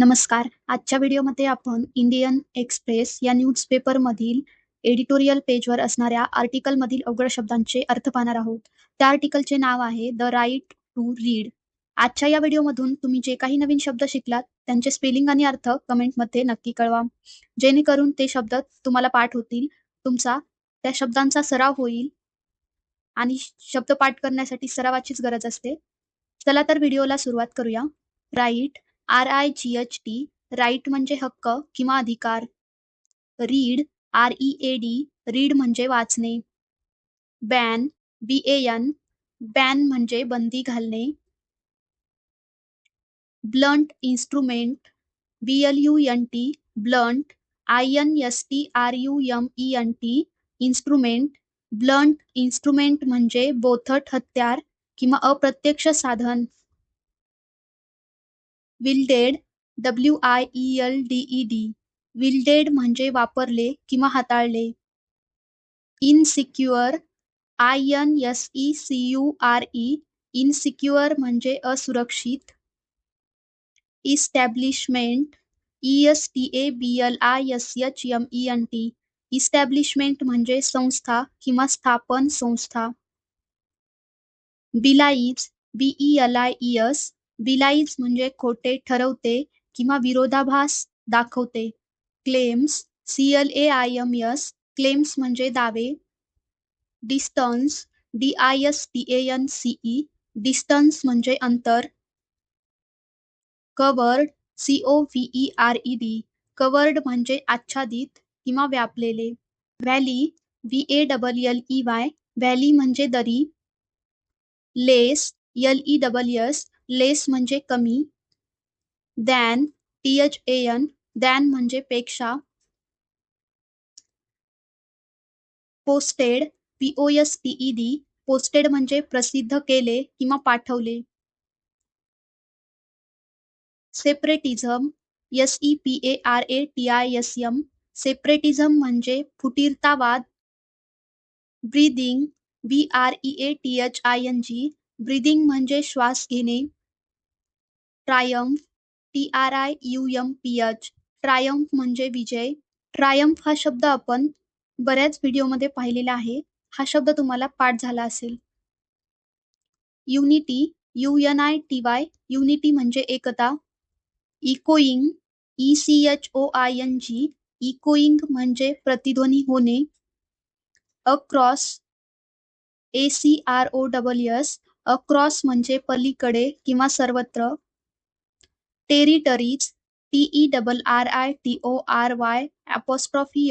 नमस्कार. आजच्या व्हिडिओमध्ये आपण इंडियन एक्सप्रेस या न्यूजपेपरमधील एडिटोरियल पेजवर असणाऱ्या आर्टिकलमधील अवघड शब्दांचे अर्थ पाहणार आहोत. त्या आर्टिकलचे नाव आहे द राईट टू रीड. आजच्या या व्हिडिओमधून तुम्ही जे काही नवीन शब्द शिकलात त्यांचे स्पेलिंग आणि अर्थ कमेंटमध्ये नक्की कळवा. जेणेकरून ते शब्द तुम्हाला पाठ होतील. तुमचा त्या शब्दांचा सराव होईल आणि शब्द पाठ करण्यासाठी सरावाचीच गरज असते. चला तर व्हिडिओला सुरुवात करूया. Right R I G H T right म्हणजे हक्क किंवा अधिकार. Read R E A D read म्हणजे वाचणे. Ban B A N ban म्हणजे बंदी घालणे. Blunt instrument B L U N T blunt I N S T R U M E N T instrument blunt instrument म्हणजे बोथट हत्यार किंवा अप्रत्यक्ष साधन. Wielded W I E L D E D wielded म्हणजे वापरले किंवा हाताळले. Insecure I N S E C U R E insecure म्हणजे असुरक्षित. Establishment E S T A B L I S H M E N T establishment म्हणजे संस्था किंवा स्थापन संस्था. Belies B E L I E S belies म्हणजे खोटे ठरवते किंवा विरोधाभास दाखवते. Claims C L A I M S claims म्हणजे दावे. Distance D I S T A N C E distance म्हणजे अंतर. Covered C O V E R E D covered म्हणजे आच्छादित किंवा व्यापलेले. Valley V A double L E Y valley म्हणजे दरी. Less L E double S less म्हणजे कमी. Than T H A N than म्हणजे पेक्षा. Posted P O S T E D posted म्हणजे प्रसिद्ध केले किंवा पाठवले. Separatism S E P A R A T I S M separatism म्हणजे फुटीरतावाद. Breathing B R E A T H I N G breathing म्हणजे श्वास घेणे. Triumph T R I U M P H triumph म्हणजे विजय. Triumph हा शब्द आपण बऱ्याच व्हिडिओमध्ये पाहिलेला आहे. हा शब्द तुम्हाला पाठ झाला असेल. Unity U N I T Y unity म्हणजे एकता. Echoing E C H O I N G echoing म्हणजे प्रतिध्वनी होणे. Across A C R O double S across म्हणजे पलीकडे किंवा सर्वत्र. Territory's T E double R I T O R Y apostrophe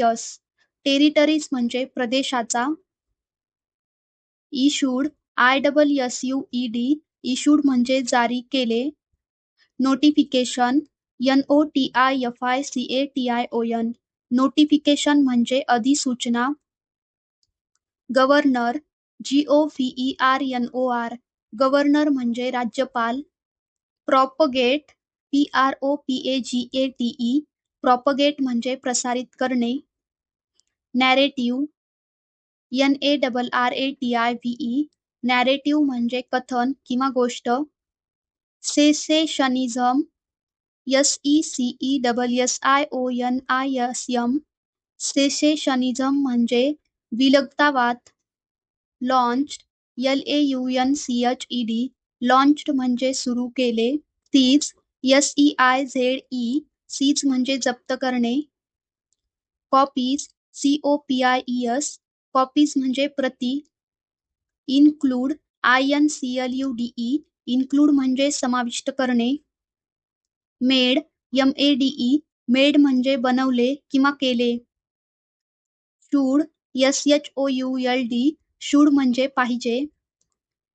territory's म्हणजे प्रदेशाचा. Issued I double S U E D issued म्हणजे जारी केले. Notification N O T I F I C A T I O N notification म्हणजे अधिसूचना. Governor G O V E R N O R governor म्हणजे राज्यपाल. Propagate P R O P A G A T E propagate म्हणजे प्रसारित करणे. Narrative N A double R A T I E narrative म्हणजे कथन किंवा गोष्ट. Secessionism S E C E double S I O N I S M secessionism म्हणजे विलगतावाद. Launched L A U N C H E D launched म्हणजे सुरू केले. Seize S E I Z E seize म्हणजे जप्त करणे. Copies C O P I E S copies म्हणजे प्रती. Include I N C L U D E include म्हणजे समाविष्ट करणे. Made M A D E made म्हणजे बनवले किंवा केले. Should S H O U L D should म्हणजे पाहिजे.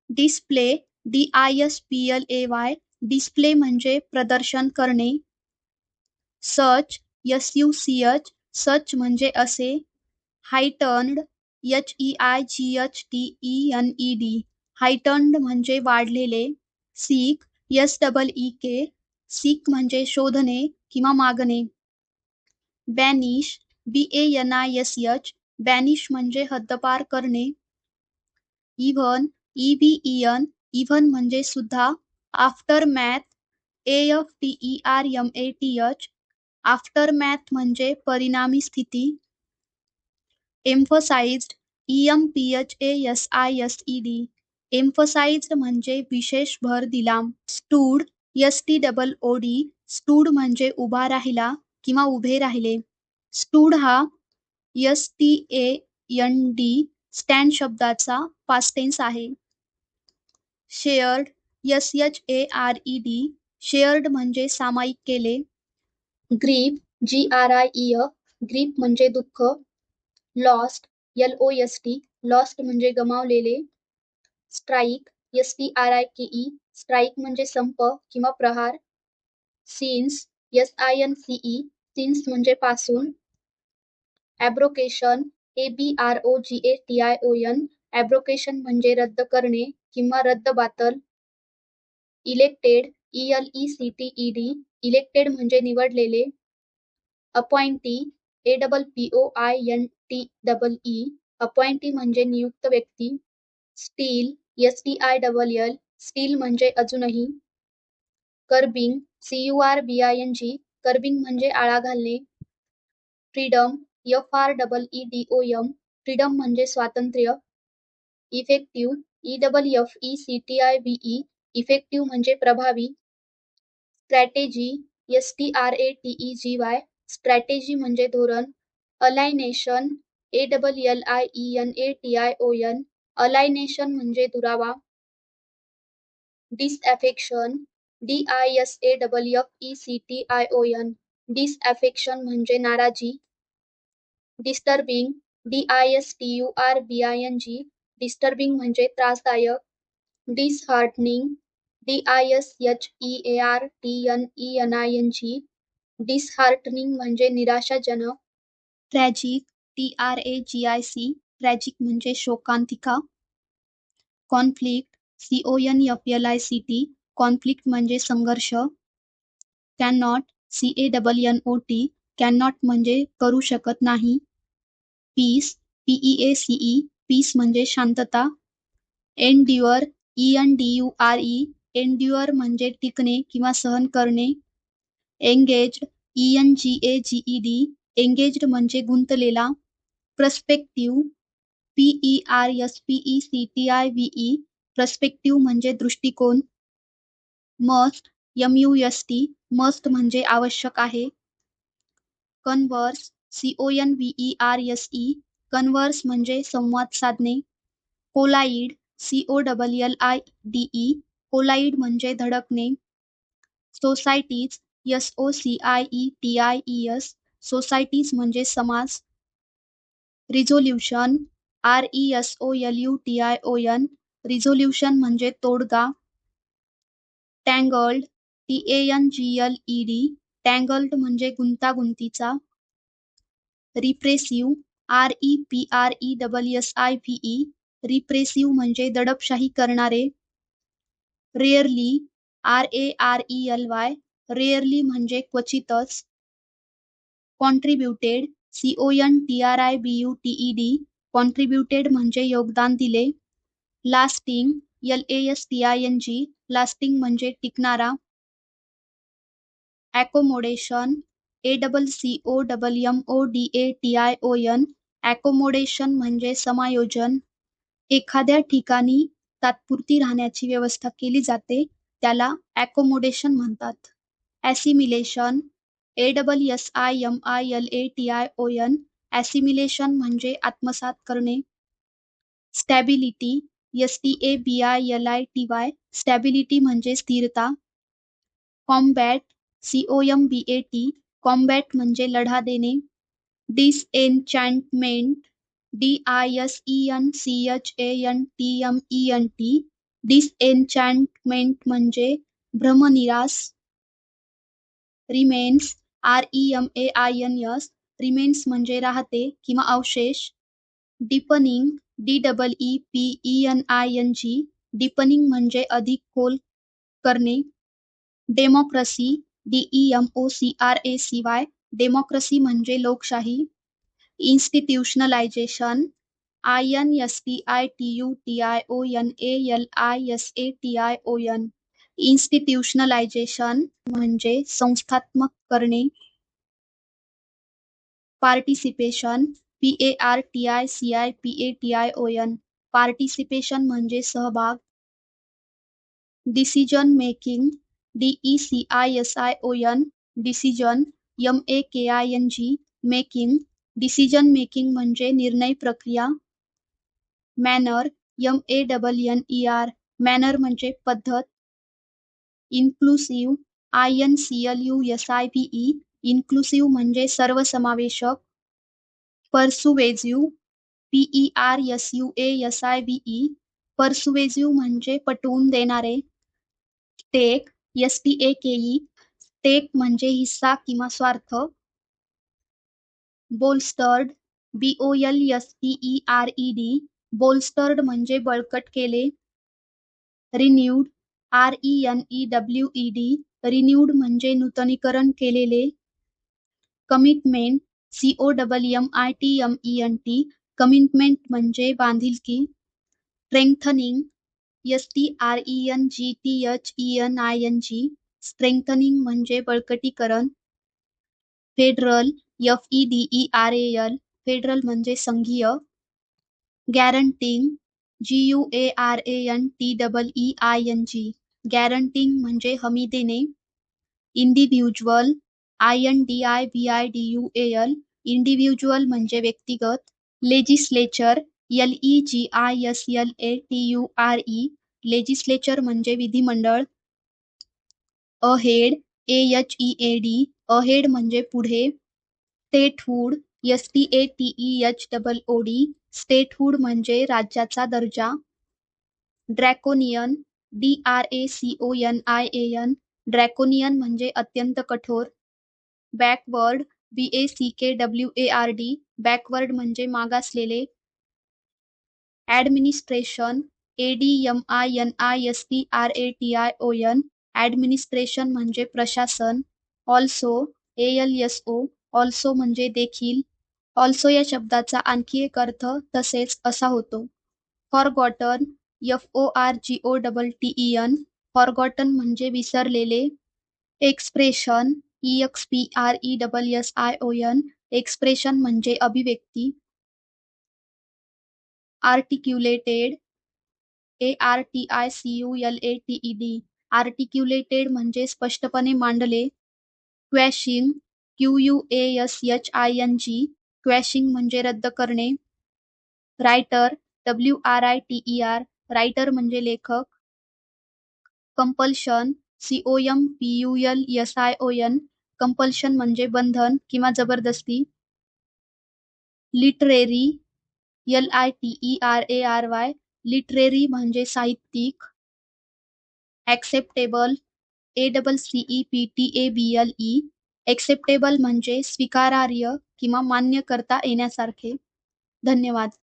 Display D I S P L A Y display म्हणजे प्रदर्शन करणे. Such S U C H such म्हणजे असे. Heightened H E I G H T E N E D heightened म्हणजे वाढलेले. Seek double E K seek म्हणजे शोधणे किंवा मागणे. Banish B A N I S H banish म्हणजे हद्दपार करणे. Even E V E N even म्हणजे सुद्धा. Aftermath A F T E R M A T H aftermath म्हणजे परिणामी स्थिती emphasised E M P H A S I S E D emphasised म्हणजे विशेष भर दिला stood S T double O D stood म्हणजे उभा राहिला किंवा उभे राहिले. स्टूड हा S T A N D stand शब्दाचा पास्टेन्स आहे. Shared S H A R E D shared म्हणजे सामायिक केले. Grief G R I E grief म्हणजे दुःख. Lost L O S T lost म्हणजे गमावलेले. Strike S T R I K E strike म्हणजे संप किंवा प्रहार. Since S I N C E since म्हणजे पासून. Abrogation A B R O G A T I O N abrogation म्हणजे रद्द करणे किंवा रद्दबातल elected E L E C T E D elected म्हणजे निवडलेले appointee A double P O I N T double E appointee म्हणजे नियुक्त व्यक्ती still S T I double L still म्हणजे अजूनही curbing C U R B I N G curbing म्हणजे आळा घालणे freedom F R double E D O M freedom म्हणजे स्वातंत्र्य effective E double F E C T I B E effective म्हणजे प्रभावी. Strategy S T R A T E G Y strategy धोरण. Alienation A double L I E N A T I O N alienation म्हणजे दुरावा. Disaffection D I S A double F E C T I O N disaffection म्हणजे नाराजी. Disturbing D I S T U R B I N G disturbing त्रासदायक. Disheartening D I S H E A R T E N I N G जी डिसहार्टनिंग म्हणजे निराशाजनक tragic T R A G I C tragic म्हणजे शोकांतिका conflict C O N F L I C T conflict म्हणजे संघर्ष can not C A double N O T can not म्हणजे करू शकत नाही peace P E A C E peace म्हणजे शांतता endure E N D U R E endure म्हणजे टिकणे किंवा सहन करणे. Engage E N G A G E D engaged म्हणजे गुंतलेला. Perspective P E R S P E C T I V E perspective म्हणजे दृष्टिकोन. Must M U S T must म्हणजे आवश्यक आहे. Converse C O N V E R S E converse म्हणजे संवाद साधणे. Collide C O double L I D E collide म्हणजे धडकणे. Societies S O C I E T I E S societies म्हणजे समाज. Resolution R E S O L U T I O N resolution म्हणजे तोडगा. Tangled T A N G L E D tangled म्हणजे गुंतागुंतीचा. Repressive R E P R E double S I V E repressive म्हणजे दडपशाही करणारे. Rarely R A R E L Y rarely म्हणजे क्वचितच. Contributed C O N T R I B U T E D contributed म्हणजे योगदान दिले. Lasting L A S T I N G lasting म्हणजे टिकणारा. Accommodation A double C O double M O D A T I O N accommodation म्हणजे समायोजन. एखाद्या ठिकाणी तात्पुरती राहण्याची व्यवस्था केली जाते त्याला ॲकोमोडेशन म्हणतात. Assimilation A double S I M I L A T I O N assimilation म्हणजे आत्मसात करणे. Stability S T A B I L I T Y stability म्हणजे स्थिरता. Combat C O M B A T combat म्हणजे लढा देणे. Disenchantment D I S E N C H A N T M E N T disenchantment म्हणजे भ्रमनिरास remains R E M A I N S remains म्हणजे राहते किंवा अवशेष. Deepening D double E P E N I N G deepening म्हणजे अधिक खोल करणे. Democracy D E M O C R A C Y democracy म्हणजे लोकशाही. Institutionalisation I N S T I T U T I O N L I S A T I O N institutionalisation म्हणजे संस्थात्मक करणे participation P A R T I C I P A T I O N participation म्हणजे सहभाग decision making D E C I S I O N decision M A K I N G making decision making म्हणजे निर्णय प्रक्रिया manner M A double N E R manner म्हणजे पद्धत inclusive I N C L U S I P E inclusive म्हणजे सर्वसमावेशक persuasive P E R S U A S I B E persuasive म्हणजे पटवून देणारे stake S T A K E stake म्हणजे हिस्सा किंवा स्वार्थ bolstered B O L S T E R E D bolstered म्हणजे बळकट केले. Renewed R E N E W E D renewed म्हणजे नूतनीकरण केलेले. Commitment C O double M I T M E N T commitment म्हणजे बांधिलकी. Strengthening S T R E N G T H E N I N G strengthening म्हणजे बळकटीकरण. Federal F E D E R A L federal म्हणजे संघीय guaranteeing G U A R A N T double E I N G guaranteeing म्हणजे हमी देणे individual I N D I B I D U A L individual म्हणजे व्यक्तिगत legislature L E G I S L A T U R E legislature म्हणजे विधिमंडळ ahead A H E A D ahead म्हणजे पुढे statehood S T A T E H double O D statehood म्हणजे राज्याचा दर्जा. Draconian D R A C O N I A N draconian म्हणजे अत्यंत कठोर. Backward B A C K W A R D backward म्हणजे मागासलेले. Administration A D M I N I S T R A T I O N administration म्हणजे प्रशासन. Also A L S O also म्हणजे देखील. Also या शब्दाचा आणखी एक अर्थ तसेच असा होतो. Forgotten F O R G O double T E N forgotten म्हणजे विसरलेले. Expression E X P R E double S I O N expression म्हणजे अभिव्यक्ती. Articulated A R T I C U L A T E D articulated म्हणजे स्पष्टपणे मांडले. Quashing Q U A S H I N G quashing म्हणजे रद्द करणे. Writer W R I T E R writer म्हणजे लेखक. Compulsion C O M P U L S I O N compulsion म्हणजे बंधन किंवा जबरदस्ती. Literary L I T E R A R Y literary म्हणजे साहित्यिक. Acceptable A double C E P T A B L E acceptable म्हणजे स्वीकारार्ह किंवा मान्य करता येण्यासारखे. धन्यवाद.